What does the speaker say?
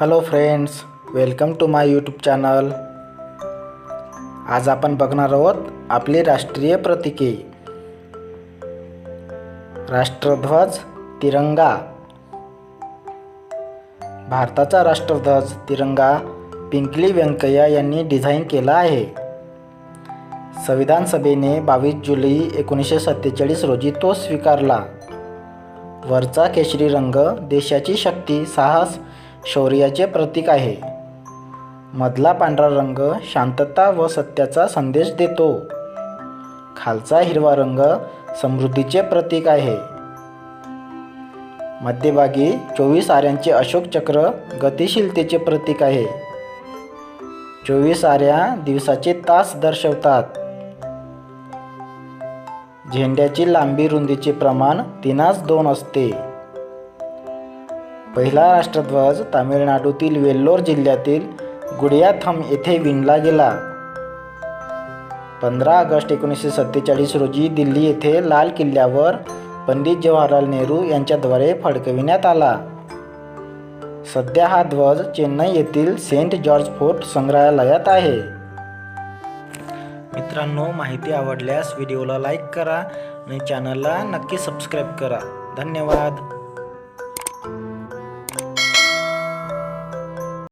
Hello friends welcome to my YouTube channel आज आपण बघणार आहोत आपली राष्ट्रीय प्रतीके. राष्ट्रध्वज तिरंगा. भारताचा राष्ट्रध्वज तिरंगा पिंकली व्यंकय्या यांनी डिझाईन केला आहे. संविधान सभेने बावीस जुलै एकोणीसशे सत्तेचाळीस रोजी तो स्वीकारला. वरचा केशरी रंग देशाची शक्ती साहस शौर्याचे प्रतीक आहे. मधला पांढरा रंग शांतता व सत्याचा संदेश देतो. खालचा हिरवा रंग समृद्धीचे प्रतीक आहे. मध्यभागी चोवीस आऱ्यांचे अशोक चक्र गतिशीलतेचे प्रतीक आहे. चोवीस आऱ्या दिवसाचे तास दर्शवतात. झेंड्याची लांबी रुंदीचे प्रमाण तीनास दोन असते. पहिला राष्ट्रध्वज तामिळनाडूतील वेल्लोर जिल्ह्यातील गुडियाथम येथे विणला गेला. पंधरा ऑगस्ट एकोणीसशे सत्तेचाळीस रोजी दिल्ली येथे लाल किल्ल्यावर पंडित जवाहरलाल नेहरू यांच्याद्वारे फडकविण्यात आला. सध्या हा ध्वज चेन्नई येथील सेंट जॉर्ज फोर्ट संग्रहालयात आहे. मित्रांनो माहिती आवडल्यास व्हिडिओला लाईक करा आणि चॅनलला नक्की सबस्क्राईब करा. धन्यवाद.